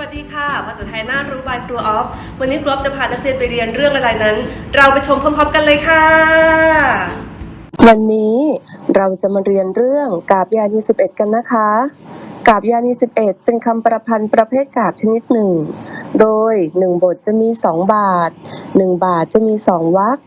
วัสดีค่ะ ภาษาไทยน่ารู้บายครูออฟ วันนี้ครูออฟจะพานักเรียนไปเรียนเรื่องอะไรนั้น เราไปชมพร้อมๆกันเลยค่ะ วันนี้เราจะมาเรียนเรื่องกาบยานี11 กันนะคะ กาบยานี11 เป็นคำประพันธ์ประเภทกาบชนิดหนึ่ง โดย 1 บทจะมี 2 บาท 1 บาทจะมี 2วรรค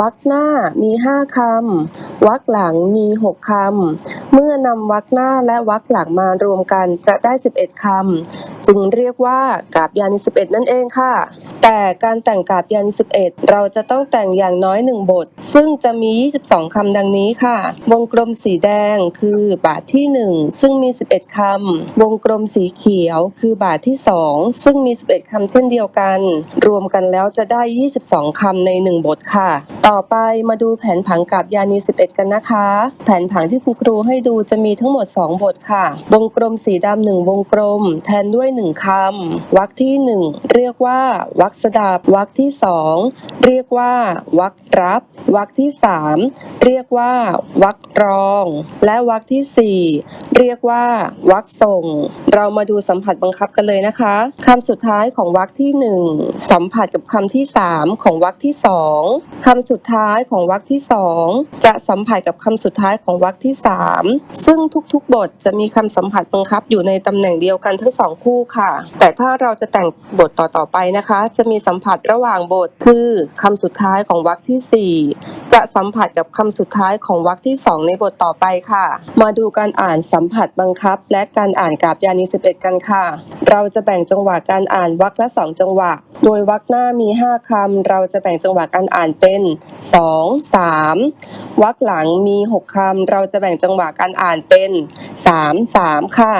วรรคหน้ามี5คำวรรคหลังมี6คำ เมื่อนำวรรคหน้าและวรรคหลังมารวมกันจะได้11คำ จึงเรียกว่ากาบยานี11นั่นเองค่ะ แต่การแต่งกาบยานี11เอ็ดเราจะต้องแต่งอย่างน้อย1บท ซึ่งจะมี 22 คำดังนี้ค่ะ วงกลมสีแดงคือบาทที่1ซึ่งมี 11 คำ วงกลมสีเขียวคือบาทที่2ซึ่งมี 11 คำเช่นเดียวกัน รวมกันแล้วจะได้ 22 คำใน1บทค่ะต่อไปมาดูแผนผังกาบยานี 11 กันนะคะ แผนผังที่คุณครูให้ดูจะมีทั้งหมด 2 บทค่ะ วงกลมสีดำหนึ่งวงกลม แทนด้วย 1คำวรรคที่ 1 เรียกว่า วรรคสดับวรรคที่ 2 เรียกว่า วรรครับ วรรคที่ 3 เรียกว่า วรรครอง และวรรคทีสี่4 เรียกว่า วรรคส่ง เรามาดูสัมผัสบังคับกันเลยนะคะคำสุดท้ายของวรรคที่ 1 สัมผัสกับคำที่ 3 ของวรรคที่ 2คำสุดุดท้ายของวรรคที่ 2 จะสัมผัสกับคำสุดท้ายของวรรคที่ 3 ซึ่งทุกๆ บทจะมีคำสัมผัสบังคับอยู่ในตำแหน่งเดียวกันทั้งสองคู่ค่ะ แต่ถ้าเราจะแต่งบทต่อๆไปนะคะ จะมีสัมผัสระหว่างบทคือคำสุดท้ายของวรรคที่ 4 จะสัมผัสกับคำสุดท้ายของวรรคที่ 2 ในบทต่อไปค่ะ มาดูการอ่านสัมผัสบังคับ และการอ่านกาบยานี11 กันค่ะ เราจะแบ่งจังหวะการอ่านวรรคละ 2 จังหวะ โดยวรรคหน้ามี 5 คำ เราจะแบ่งจังหวะการอ่านเป็น 2 3วรรคหลังมี 6 คำ เราจะแบ่งจังหวะการอ่านเป็น 3 3 ค่ะ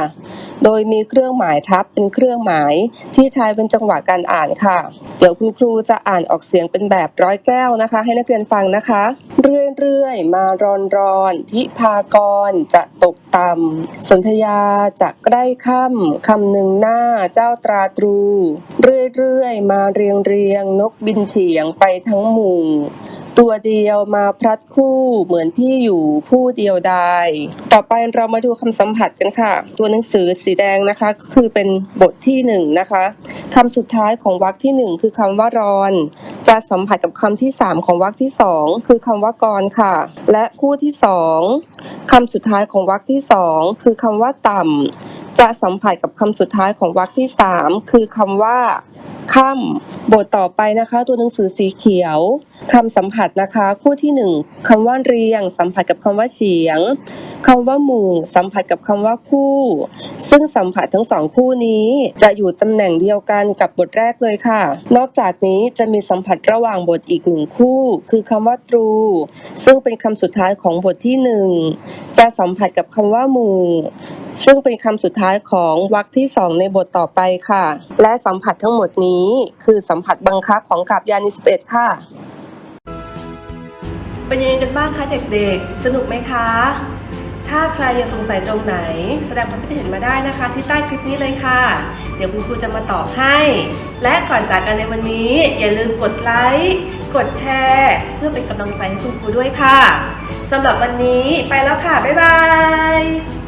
โดยมีเครื่องหมายทับเป็นเครื่องหมายที่ทายเป็นจังหวะการอ่านค่ะ เดี๋ยวคุณครูจะอ่านออกเสียงเป็นแบบร้อยแก้วนะคะ ให้นักเรียนฟังนะคะ เรื่อยๆ มารอนรอนทิพากรจะตกต่ำสนธยาจะใกล้ค่ำคำหนึ่งหน้าเจ้าตราตรู เรื่อยๆ มาเรียงเรียงนกบินเฉียงไปทั้งหมู่ตัวเดียวมาพลัดคู่เหมือนพี่อยู่ผู้เดียวดายต่อไปเรามาดูคำสัมผัสกันค่ะ ตัวหนังสือสีแดงนะคะ คือเป็นบทที่หนึ่งนะคะคำสุดท้ายของวรรคที่หนึ่งคือคำว่ารอน จะสัมผัสกับคำที่สามของวรรคที่สองคือคำว่ากรค่ะ และคู่ที่สองคำสุดท้ายของวรรคที่สองคือคำว่าต่ำจะสัมผัสกับคำสุดท้ายของวรรคที่สามคือคำว่าค่ำ บทต่อไปนะคะ ตัวหนังสือสีเขียวคำสัมผัสนะคะ คู่ที่หนึ่งคำว่าเรียง สัมผัสกับคำว่าเฉียงคำว่าหมู่ สัมผัสกับคำว่าคู่ ซึ่งสัมผัสทั้งสองคู่นี้จะอยู่ตำแหน่งเดียวกันกับบทแรกเลยค่ะ นอกจากนี้จะมีสัมผัสระหว่างบทอีกหนึ่งคู่ คือคำว่าตรูซึ่งเป็นคำสุดท้ายของบทที่หนึ่งจะสัมผัสกับคำว่าหมู่ ซึ่งเป็นคำสุดท้ายของวรรคที่2ในบทต่อไปค่ะ และสัมผัสทั้งหมดนี้คือสัมผัสบังคับของกาบยานิสเปดค่ะ เป็นยังไงกันบ้างคะเด็กๆ สนุกไหมคะ ถ้าใครยังสงสัยตรงไหน แสดงความคิดเห็นมาได้นะคะ ที่ใต้คลิปนี้เลยค่ะ เดี๋ยวคุณครูจะมาตอบให้ และก่อนจากกันในวันนี้ อย่าลืมกดไลค์กดแชร์ เพื่อเป็นกำลังใจให้คุณครูด้วยค่ะสำหรับวันนี้ไปแล้วค่ะ บ๊ายบาย